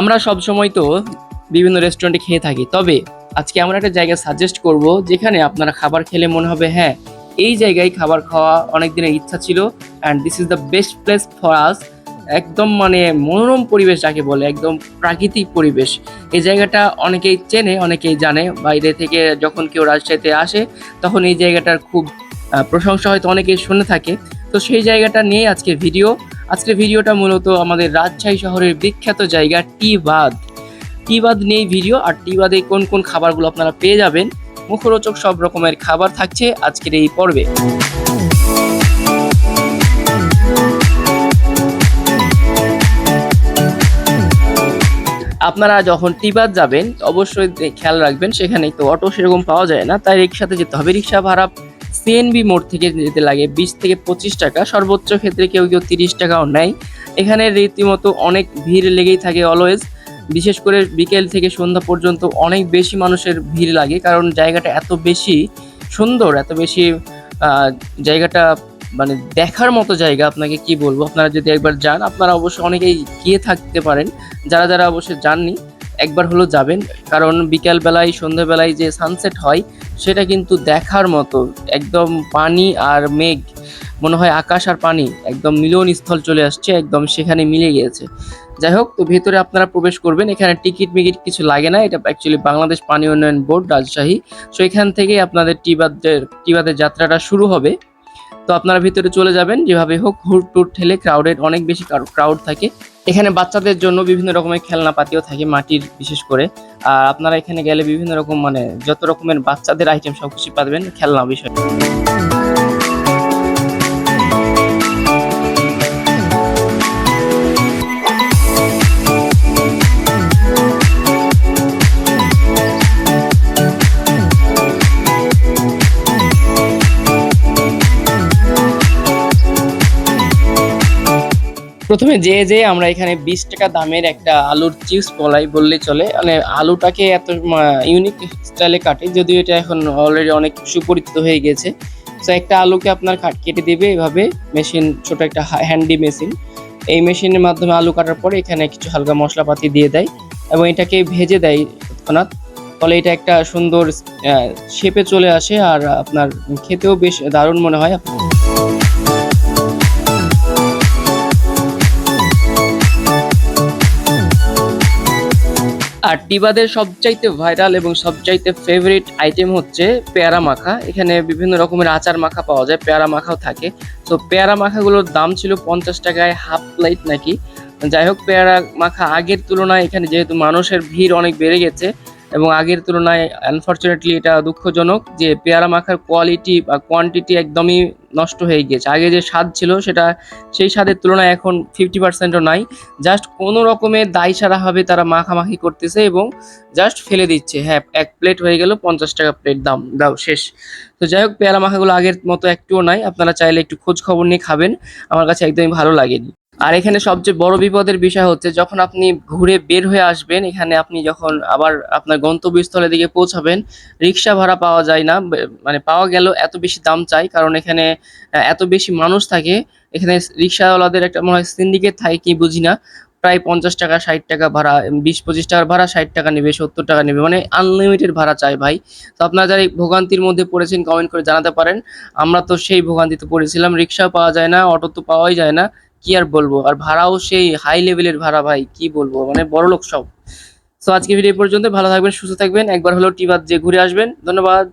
আমরা সব সময় তো বিভিন্ন রেস্টুরেন্টে খেয়ে থাকি। তবে আজকে আমরা একটা জায়গা সাজেস্ট করব, যেখানে আপনারা খাবার খেলে মনে হবে হ্যাঁ এই জায়গায় খাবার খাওয়া অনেক দিনের ইচ্ছা ছিল and this is the best place for us একদম মানে মনোরম পরিবেশ যাকে বলে, একদম প্রাকৃতিক পরিবেশ। এই জায়গাটা অনেকেই চেনে, অনেকেই জানে। বাইরে থেকে যখন কেউ রাজশাহীতে আসে, তখন এই জায়গাটার খুব প্রশংসা হয়তো অনেকেই শুনে থাকে। তো সেই জায়গাটা নিয়ে আজকে ভিডিও আজকের ভিডিওটা মূলত আমাদের রাজশাহী শহরের বিখ্যাত জায়গা টি বাঁধ টি বাঁধ নিয়ে ভিডিও আর টি বাঁধে কোন কোন খাবারগুলো আপনারা পেয়ে যাবেন, মুখরোচক সব রকমের খাবার থাকছে আজকের এই পর্বে। আপনারা যখন টিবাদ যাবেন, অবশ্যই খেয়াল রাখবেন সেখানে তো অটো সেরকম পাওয়া যায় না, তাই রিক্সাতে যেতে হবে। রিক্সা ভাড়া সিএনবি মোড় থেকে যেতে লাগে বিশ থেকে পঁচিশ টাকা। সর্বোচ্চ ক্ষেত্রে কেউ কেউ তিরিশ টাকাও নেয়। এখানে রীতিমতো অনেক ভিড় লেগেই থাকে অলওয়েজ বিশেষ করে বিকেল থেকে সন্ধ্যা পর্যন্ত অনেক বেশি মানুষের ভিড় লাগে, কারণ জায়গাটা এত বেশি সুন্দর, এত বেশি জায়গাটা মানে দেখার মতো জায়গা। আপনাকে কি বলব? আপনারা যদি একবার যান, আপনারা অবশ্যই অনেকেই গিয়ে থাকতে পারেন। যারা যারা অবশ্যই যাননি, একবার হলো যাবেন। কারণ বিকাল বেলায় সন্ধ্যাবেলায় যে সানসেট হয় সেটা কিন্তু দেখার মতো, একদম পানি আর মেঘ, মনে হয় আকাশ আর পানি, একদম মিলন স্থল চলে আসছে, একদম সেখানে মিলে গিয়েছে। যাই হোক, তো ভেতরে আপনারা প্রবেশ করবেন, এখানে টিকিট মিকিট কিছু লাগে না, এটা অ্যাকচুয়ালি বাংলাদেশ পানি উন্নয়ন বোর্ড, রাজশাহী। সো এখান থেকেই আপনাদের টিবাদের টিবাদের যাত্রাটা শুরু হবে। তো আপনারা ভিতরে চলে যাবেন। যেভাবে হোক, হুট টুট ঠেলে ক্রাউডের অনেক বেশি ক্রাউড থাকে। এখানে বাচ্চাদের জন্য বিভিন্ন রকমের খেলনাপাতিও থাকে মাটির বিশেষ করে। আর আপনারা এখানে গেলে বিভিন্ন রকম মানে যত রকমের বাচ্চাদের আইটেম সব কিছু পাবেন খেলনা বিষয়। প্রথমে যে যে আমরা এখানে বিশ টাকা দামের একটা আলুর চিপস বলাই বললে চলে। মানে আলুটাকে এত ইউনিক স্টাইলে কাটে, যদিও এটা এখন অলরেডি অনেক সুপরিচিত হয়ে গেছে। তো একটা আলুকে আপনার কাট কেটে দেবে এভাবে মেশিন ছোট একটা হ্যান্ডি মেশিন এই মেশিনের মাধ্যমে আলু কাটার পরে এখানে কিছু হালকা মশলাপাতি দিয়ে দেয় এবং এটাকে ভেজে দেয় তৎক্ষণাৎ। ফলে এটা একটা সুন্দর শেপে চলে আসে আর আপনার খেতেও বেশ দারুণ মনে হয়। আর টিবাদের সবচাইতে ভাইরাল এবং সবচাইতে ফেভারিট আইটেম হচ্ছে পেয়ারা মাখা। এখানে বিভিন্ন রকমের আচার মাখা পাওয়া যায়, পেয়ারা মাখাও থাকে। তো পেয়ারা মাখাগুলোর দাম ছিল পঞ্চাশ টাকায় হাফ প্লেট নাকি। যাই হোক, পেয়ারা মাখা আগের তুলনায় এখানে যেহেতু মানুষের ভিড় অনেক বেড়ে গেছে এবং আগের তুলনায় আনফর্চুনেটলি এটা দুঃখজনক যে পেয়ারা মাখার কোয়ালিটি বা কোয়ান্টিটি একদমই নষ্ট হয়ে গিয়েছে। আগে যে স্বাদ ছিল সেটা, সেই স্বাদের তুলনায় এখন ফিফটি পার্সেন্টও নাই। জাস্ট কোনো রকমের দায় সারাভাবে তারা মাখামাখি করতেছে এবং জাস্ট ফেলে দিচ্ছে। হ্যাঁ এক প্লেট হয়ে গেল পঞ্চাশ টাকা প্লেট দাম, দাও, শেষ। তো যাই হোক, পেয়ারা মাখাগুলো আগের মতো একটুও নাই। আপনারা চাইলে একটু খোঁজ খবর নিয়ে খাবেন। আমার কাছে একদমই ভালো লাগেনি। আর এখানে সবচেয়ে বড় বিপদের বিষয় হচ্ছে যখন আপনি ঘুরে বের হয়ে আসবেন, এখানে আপনি যখন আবার আপনার গন্তব্যস্থলের দিকে পৌঁছাবেন, রিক্সা ভাড়া পাওয়া যায় না। মানে পাওয়া গেল এত বেশি দাম চাই, কারণ এখানে এত বেশি মানুষ থাকে। এখানে রিক্সাওয়ালাদের একটা মনে হয় সিন্ডিকেট থাকে, কি বুঝি না। প্রায় পঞ্চাশ টাকা, ষাট টাকা ভাড়া বিশ, পঁচিশ টাকার ভাড়া, ষাট টাকা নেবে, সত্তর টাকা নেবে মানে আনলিমিটেড ভাড়া চাই ভাই। তো আপনারা যারা এই ভোগান্তির মধ্যে পড়েছেন কমেন্ট করে জানাতে পারেন। আমরা তো সেই ভোগান্তিতে পড়েছিলাম রিক্সা পাওয়া যায় না, অটো তো পাওয়াই যায় না। কি আর বলব? আর ভাড়াও সেই হাই লেভেলের ভাড়া ভাই, কি বলব? মানে বড় লোক সব। তো আজকে ভিডিও পর্যন্ত ভালো থাকবেন, সুস্থ থাকবেন। একবার হলেও টিবাদ যে ঘুরে আসবেন। ধন্যবাদ।